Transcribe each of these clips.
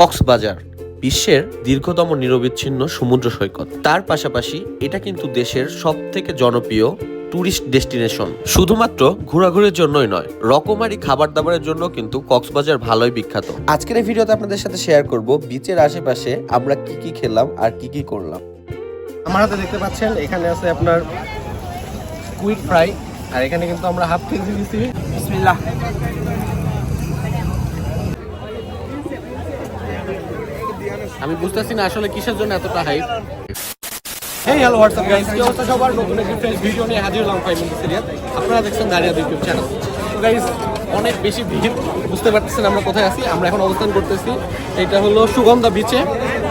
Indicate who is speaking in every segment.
Speaker 1: কক্সবাজার বিশ্বের দীর্ঘতম নিরবিচ্ছিন্ন সমুদ্র সৈকত। তার পাশাপাশি এটা কিন্তু দেশের সব থেকে জনপ্রিয় ট্যুরিস্ট ডেস্টিনেশন। শুধুমাত্র ঘোরাঘুরির জন্যই নয় রকমারি খাবার দাবারের জন্য কিন্তু কক্সবাজার ভালোই বিখ্যাত। আজকের এই ভিডিওতে আপনাদের সাথে শেয়ার করব বিচের আশেপাশে আমরা কি কি খেলাম আর কি কি করলাম।
Speaker 2: আমার হাতে দেখতে পাচ্ছেন এখানে আছে আপনার কুইক ফ্রাই আর এখানে কিন্তু আমরা হাফ কেজি দিচ্ছি বিসমিল্লাহ। আমি বুঝতেছি না আসলে কিসের জন্য এতটা hype hey hello WhatsApp guys কি অবস্থা সবার? নতুন একটি ফ্রেশ ভিডিও নিয়ে হাজির হলাম ফাইভ মিনিট সিরিয়াল আপনারা দেখছেন দাঁড়িয়ে ইউটিউব চ্যানেল তো গাইস অনেক বেশি ভিড়। বুঝতে পারতেছেন আমরা কোথায় আছি? আমরা এখন অবস্থান করতেছি এটা হলো সুগন্ধা বিচে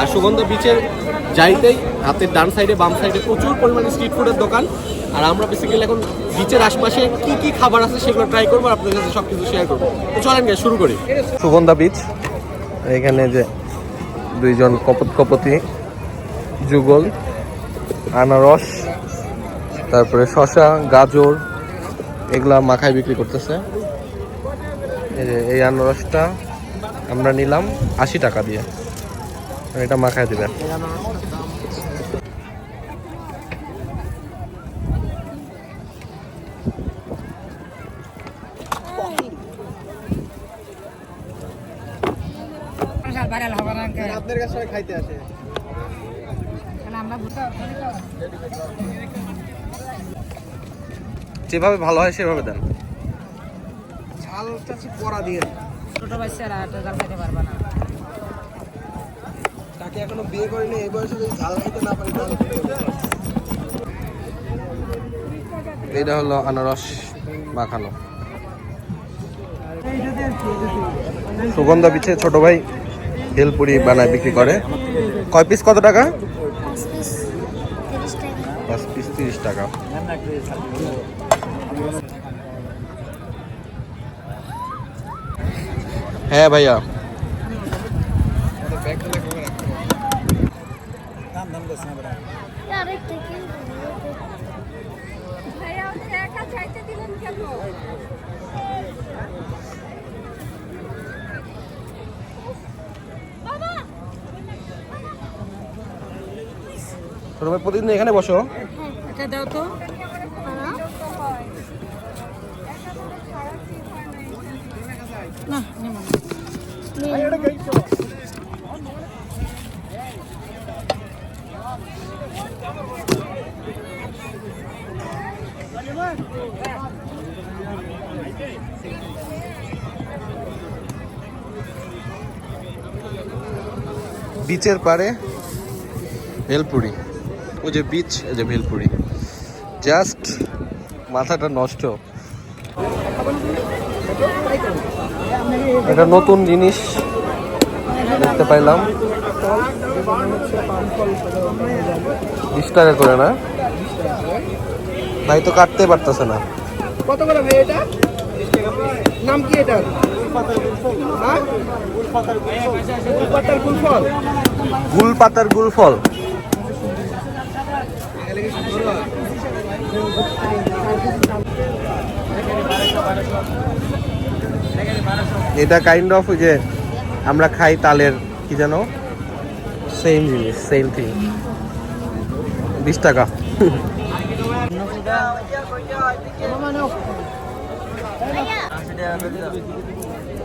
Speaker 2: আর সুগন্ধা বিচের যাইতেই হাতের ডান সাইডে বাম সাইডে প্রচুর পরিমাণে স্ট্রিট ফুডের দোকান। আর আমরা বেসিক্যালি এখন বিচের আশপাশে কি কি খাবার আছে সেগুলো ট্রাই করব আর আপনাদের সাথে সব কিছু শেয়ার করব। তো চলেন গাইস শুরু করি। সুগন্ধা বিচ এখানে যে দুইজন কপত কপতি, যুগল, আনারস, তারপরে শশা, গাজর, এগুলা মাখায় বিক্রি করতেছে। এই আনারসটা আমরা নিলাম আশি টাকা দিয়ে। এটা মাখায় দিবে আপনার কাছে সবাই খাইতে আসে। যেভাবে ভালো হয় সেভাবে দেন। ঝালটা করা দিয়ে।
Speaker 3: ছোট বাচ্চারা তো জাল খাইতে পারবে না।
Speaker 2: তাকে এখনও বিয়ে করিনি এই বয়সে যদি ঝাল খাইতে না পারি তাহলে এটা হলো আনারস মাখানো। সুগন্ধা পিছে ছোট ভাই। ভেলপুরি বানায় বিক্রি করে। কয় পিস কত টাকা?
Speaker 4: পাঁচ পিস তিরিশ টাকা।
Speaker 2: হ্যাঁ ভাইয়া।
Speaker 4: আরেকটা
Speaker 2: ছোট ভাই প্রতিদিন এখানে বসো।
Speaker 3: এটা দাও তো। না
Speaker 2: বিচের পারে ভেলপুরি। ওই যে বিচ যে ভেলপুরি। জাস্ট মাথাটা নষ্ট। এটা নতুন জিনিস দেখতে পাইলাম। বিশ টাকা করে না। ভাই তো কাটতে পারতেছে না।
Speaker 5: কত করে ভাই এটা? নাম কি এটা হ্যাঁ? গুলপাতার গুলফল।
Speaker 2: গুল পাতার গুল ফল এটা কাইন্ড অফ যে আমরা খাই তালের কি যেন সেম জিনিস। সেম থিং বিশ টাকা।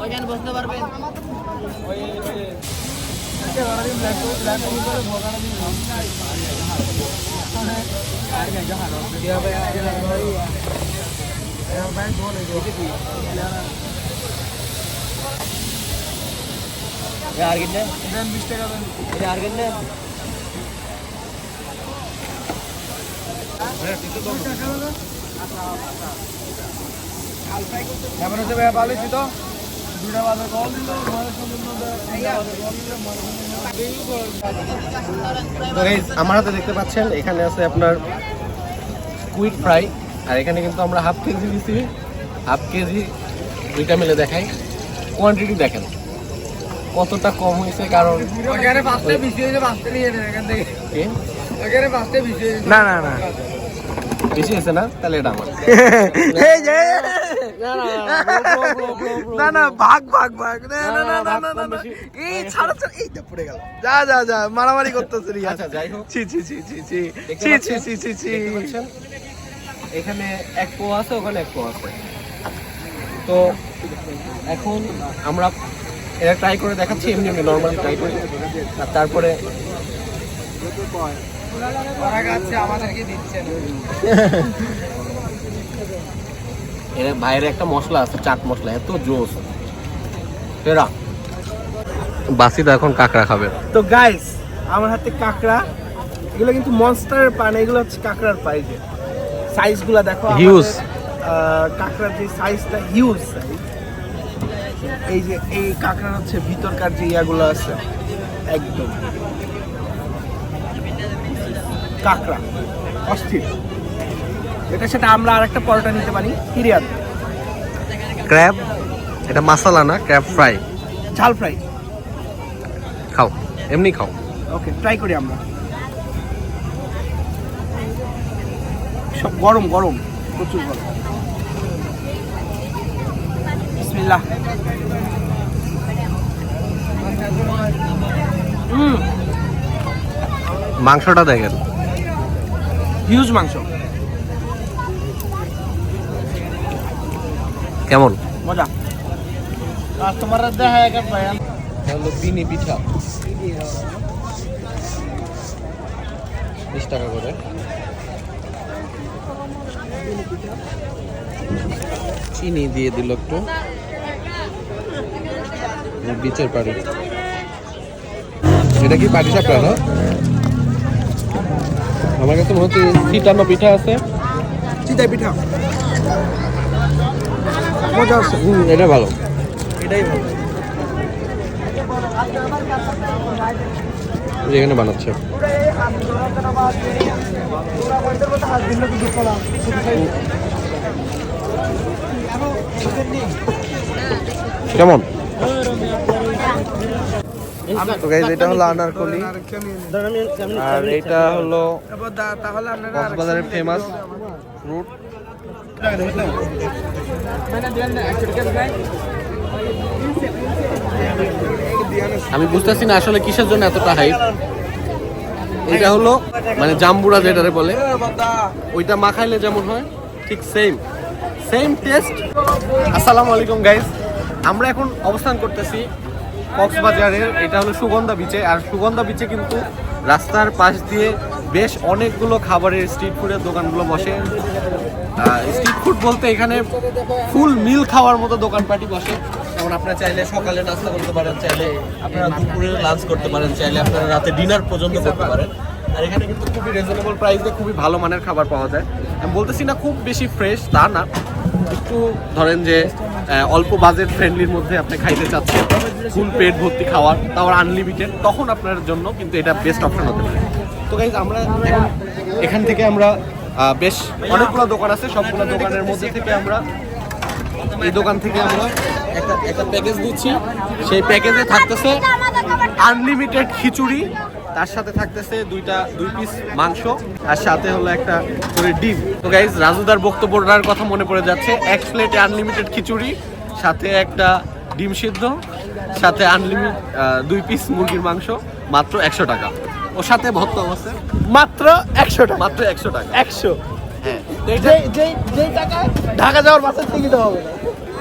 Speaker 5: ওইখানে বসতে পারবেন। আর কিনলে দেন বিশ টাকা আর কিনলে কেমন হচ্ছে ভাইয়া ভালো তো?
Speaker 2: আমার হাতে দেখতে পাচ্ছেন এখানে আছে আপনার কুইক ফ্রাই আর এখানে কিন্তু আমরা হাফ কেজি দিছি। হাফ কেজি দুইটা মিলে দেখাই। কোয়ান্টিটি দেখেন কতটা কম হয়েছে কারণ
Speaker 6: না না না।
Speaker 2: বেশি হয়েছে না? তাহলে এটা আমার।
Speaker 6: না না ভাগ ভাগ ভাগ। না না না না না না না এই ছাড়া ছাড়া এই তো পড়ে গেল। যা যা যা মারামারি করতেছে রিয়া।
Speaker 2: আচ্ছা যাই হোক।
Speaker 6: ছি ছি ছি ছি ছি ছি ছি? ছি ছি ছি।
Speaker 2: এখানে এক পো আছে ওখানে এক পো আছে। তো এখন আমরা এটা ট্রাই করে দেখাচ্ছি এমনি এমনি নর্মালি ট্রাই করি। আর তারপরে এর বাইরে একটা মশলা আছে চাট মশলা এত জোস। এরা। বাসিদা এখন কাঁকড়া খাবে।
Speaker 6: তো গাইস আমার হাতে কাঁকড়া এগুলো কিন্তু মনস্টারের পা না এগুলো হচ্ছে কাঁকড়ার পা এই যে সাইজগুলো দেখো
Speaker 2: Huge.
Speaker 6: কাঁকড়ার যে সাইজটা হিউজ এই যে এই কাঁকড়ার হচ্ছে ভিতরকার যে ইয়াগুলো আছে একদম। কাঁকড়া অস্থির। এটা সেটা আমরা আরেকটা পরোটা নিতে পারি পিরিয়াদ
Speaker 2: ক্র্যাব এটা মশলা না ক্র্যাব ফ্রাই।
Speaker 6: ঝাল ফ্রাই।
Speaker 2: খাও এমনি খাও।
Speaker 6: ওকে ট্রাই করি আমরা। সব গরম গরম প্রচুর গরম। বিসমিল্লাহ।
Speaker 2: মাংসটা দেখেন।
Speaker 6: হিউজ মাংস।
Speaker 2: কেমন?
Speaker 6: মজা। কাস্টমার দেখা এক।
Speaker 2: হলো বিনি পিঠা। বিশ টাকা করে। চিনি দিয়ে দিল একটু। বিচের পাড়ি। এটা কি পাটি সাপড়া না? আমার কাছে মনে হচ্ছে চিটানো পিঠা আছে।
Speaker 6: চিতাই পিঠা। মজা আছে।
Speaker 2: হুম এটা ভালো।
Speaker 6: এটাই ভালো।
Speaker 2: যেখানে বানাচ্ছে। কেমন? তো গাইজ এটা হলো আনারকলি। আর এটা হলো
Speaker 6: তাহলে
Speaker 2: কক্সবাজারের ফেমাস ফ্রুট আমি বুঝতেছি না আসলে কিসের জন্য এতটা হাইপ এটা হলো মানে জাম্বুরা যেটারে বলে। ওইটা মাখাইলে যেমন হয়, ঠিক সেম সেম টেস্ট আসসালামু আলাইকুম গাইস আমরা এখন অবস্থান করতেছি কক্সবাজারের, এটা হলো সুগন্ধা বিচে আর সুগন্ধা বিচে কিন্তু রাস্তার পাশ দিয়ে বেশ অনেকগুলো খাবারের স্ট্রিট ফুডের দোকানগুলো বসে। স্ট্রিট ফুড বলতে এখানে ফুল মিল খাওয়ার মতো দোকানপাটি বসে। যেমন আপনারা চাইলে সকালে নাস্তা করতে পারেন চাইলে আপনারা দুপুরে লাঞ্চ করতে পারেন চাইলে আপনারা রাতে ডিনার পর্যন্ত করতে পারেন। আর এখানে কিন্তু খুবই রিজনেবল প্রাইসে খুবই ভালো মানের খাবার পাওয়া যায়। আমি বলতেছি না খুব বেশি ফ্রেশ তা না। একটু ধরেন যে অল্প বাজেট ফ্রেন্ডলির মধ্যে আপনি খাইতে চাচ্ছেন ফুল পেট ভর্তি খাওয়ার তাও আনলিমিটেড তখন আপনার জন্য কিন্তু এটা বেস্ট অপশন হতে পারে। তো গাইজ আমরা এখন থেকে আমরা বেশ অনেকগুলো দোকান আছে, সবগুলো দোকানের মধ্যে থেকে আমরা এই দোকান থেকে আমরা একটা একটা প্যাকেজ দিচ্ছি। সেই প্যাকেজে থাকতেছে আনলিমিটেড খিচুড়ি, তার সাথে থাকতেছে দুইটা, দুই পিস মাংস, আর সাথে হলো একটা করে ডিম। তো গাইজ রাজুদার বক্তব্যটার কথা মনে পড়ে যাচ্ছে, এক প্লেটে আনলিমিটেড খিচুড়ি, সাথে একটা ডিম সিদ্ধ, সাথে আনলিমিট দুই পিস মুরগির মাংস, মাত্র একশো টাকা। ওর সাথে ভত্তা আছে
Speaker 6: মাত্র একশো টাকা।
Speaker 2: মাত্র একশো টাকা।
Speaker 6: একশো।
Speaker 2: হ্যাঁ। এটা
Speaker 6: ঢাকা যাওয়ার বাসের টিকিট হবে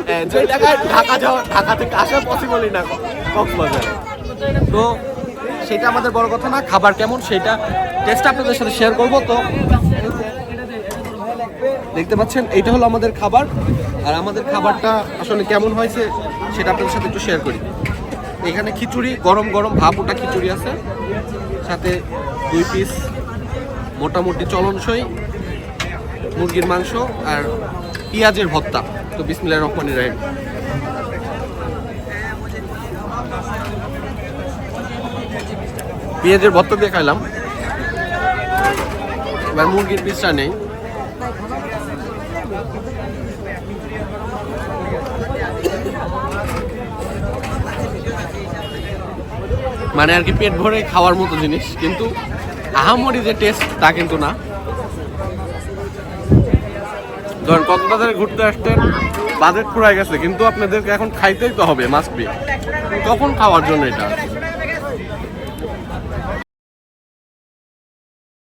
Speaker 2: হ্যাঁ, যে টাকায় ঢাকা যাওয়া ঢাকা থেকে আসা পসিবলই না কক্সবাজারে। তো সেটা আমাদের বড় কথা না খাবার কেমন সেটা টেস্ট আপনাদের সাথে শেয়ার করব। তো দেখতে পাচ্ছেন এইটা হলো আমাদের খাবার। আর আমাদের খাবারটা আসলে কেমন হয়েছে সেটা আপনাদের সাথে একটু শেয়ার করি। এখানে খিচুড়ি গরম গরম ভাপ ওটা খিচুড়ি আছে। সাথে দুই পিস মোটামুটি চলনসই মুরগির মাংস আর পেঁয়াজের ভত্তা তো বিসমিল্লা রহমান রায় পেঁয়াজের ভত্তা দিয়ে খাইলাম। এবার মুরগির পিসটা নেই। মানে আর কি পেট ভরে খাওয়ার মতো জিনিস, কিন্তু আহামরি যে টেস্ট তা কিন্তু না। ধরেন কক্সবাজারে ঘুরতে আসতেন বাজেট ফুরাই গেছে, কিন্তু আপনাদেরকে এখন খাইতেই তো হবে মাস্ট বি তখন খাওয়ার জন্য এটা?